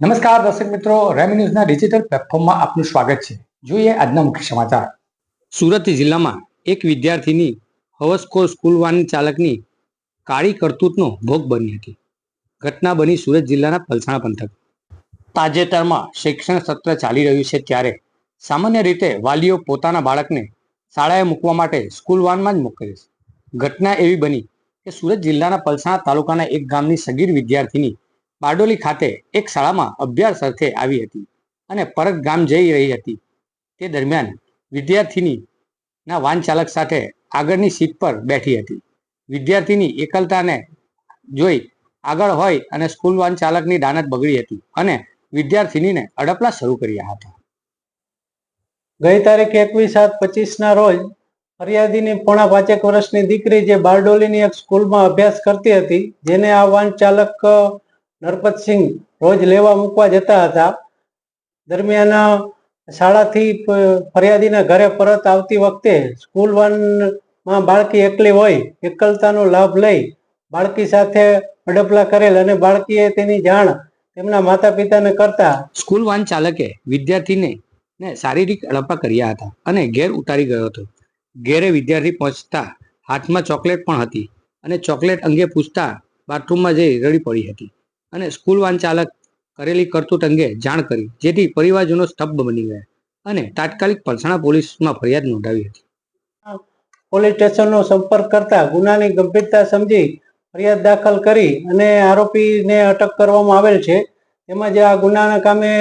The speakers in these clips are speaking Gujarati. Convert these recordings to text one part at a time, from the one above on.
નમસ્કાર દર્શક મિત્રો, રેમી ન્યૂઝના ડિજિટલ પ્લેટફોર્મમાં આપનું સ્વાગત છે. જોઈએ આજના મુખ્ય સમાચાર. સુરત જિલ્લામાં એક વિદ્યાર્થીની હવસખોર સ્કૂલ વાન ચાલકની કાળી કરતૂતનો ભોગ બની હતી. ઘટના બની સુરત જિલ્લાના પલસાણા પંથક. તાજેતરમાં શૈક્ષણ સત્ર ચાલી રહ્યું છે ત્યારે સામાન્ય રીતે વાલીઓ પોતાના બાળકને શાળાએ મૂકવા માટે સ્કૂલ વાનમાં જ મોકલે છે. ઘટના એવી બની કે સુરત જિલ્લાના પલસાણા તાલુકાના એક ગામની સગીર વિદ્યાર્થીની બારડોલી ખાતે એક શાળામાં અભ્યાસ અર્થે આવી હતી અને પરત ગામ જઈ રહી હતી. તે દરમિયાન વિદ્યાર્થીનીના વાહન ચાલક સાથે આગળની સીટ પર બેઠી હતી. વિદ્યાર્થીની એકલતાને જોઈ આગળ હોય અને સ્કૂલ વાહન ચાલકની દાનત બગડી હતી અને વિદ્યાર્થીનીને અડપલા શરૂ કર્યા હતા. ગઈ તારીખ એકવીસ સાત પચીસના રોજ ફરિયાદીની પોણા પાંચેક વર્ષની દીકરી જે બારડોલીની એક સ્કૂલમાં અભ્યાસ કરતી હતી, જેને આ વાહન ચાલક નરપતસિંહ રોજ લેવા મૂકવા જતા હતા. દરમિયાન શાળાથી ફરિયાદીના ઘરે પરત આવતી વખતે સ્કૂલ વાનમાં બાળકી એકલી હોય, એકલતાનો લાભ લઈ બાળકી સાથે અડપલા કરેલ અને બાળકીએ તેની જાણ તેમના માતા પિતાને કરતા સ્કૂલ વાન ચાલકે વિદ્યાર્થીને ને શારીરિક અડપા કર્યા હતા અને ઘેર ઉતારી ગયો હતો. ઘેરે વિદ્યાર્થી પહોંચતા હાથમાં ચોકલેટ પણ હતી અને ચોકલેટ અંગે પૂછતા બાથરૂમમાં જઈ રડી પડી હતી. અને સ્કૂલ વાન ચાલક કરેલી કરતૂત અંગે જાણ કરી, જેથી પરિવારજનો સ્તબ્ધ બની ગયા અને તાત્કાલિક પલસાણા પોલીસમાં ફરિયાદ નોંધાવી હતી. પોલીસ સ્ટેશનનો સંપર્ક કરતા ગુનાની ગંભીરતા સમજી ફરિયાદ દાખલ કરી અને આરોપીને અટક કરવામાં આવેલ છે. તેમજ આ ગુનાના કામે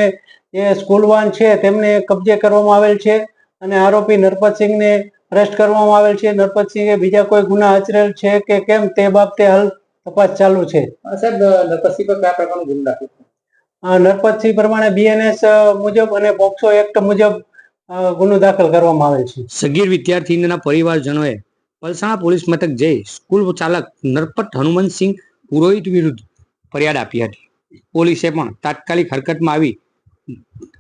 જે સ્કૂલ વાન છે તેમને કબજે કરવામાં આવેલ છે અને આરોપી નરપતસિંહને અરેસ્ટ કરવામાં આવેલ છે. નરપતસિંહે બીજા કોઈ ગુના આચરેલ છે કે કેમ તે બાબતે હાલ તપાસ ચાલુ છે. સાહેબ નરપતસિંહ પર કયા પ્રકારનું ગુનો દાખલ નરપતસિંહ પ્રમાણે બીએનએસ મુજબ અને પોક્સો એક્ટ મુજબ ગુનો દાખલ કરવામાં આવેલ છે. સગીર વિદ્યાર્થીના પરિવારજનોએ પલસાણા પોલીસ મથક જઈ સ્કૂલ ચાલક નરપત હનુમંતસિંહ પુરોહિત વિરુદ્ધ ફરિયાદ આપી હતી. પોલીસે પણ તાત્કાલિક હરકતમાં આવી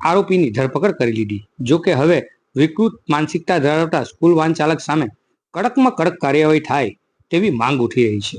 આરોપીની ધરપકડ કરી લીધી. જો કે હવે વિકૃત માનસિકતા ધરાવતા સ્કૂલ વાહન ચાલક સામે કડકમાં કડક કાર્યવાહી થાય તેવી માંગ ઉઠી રહી છે.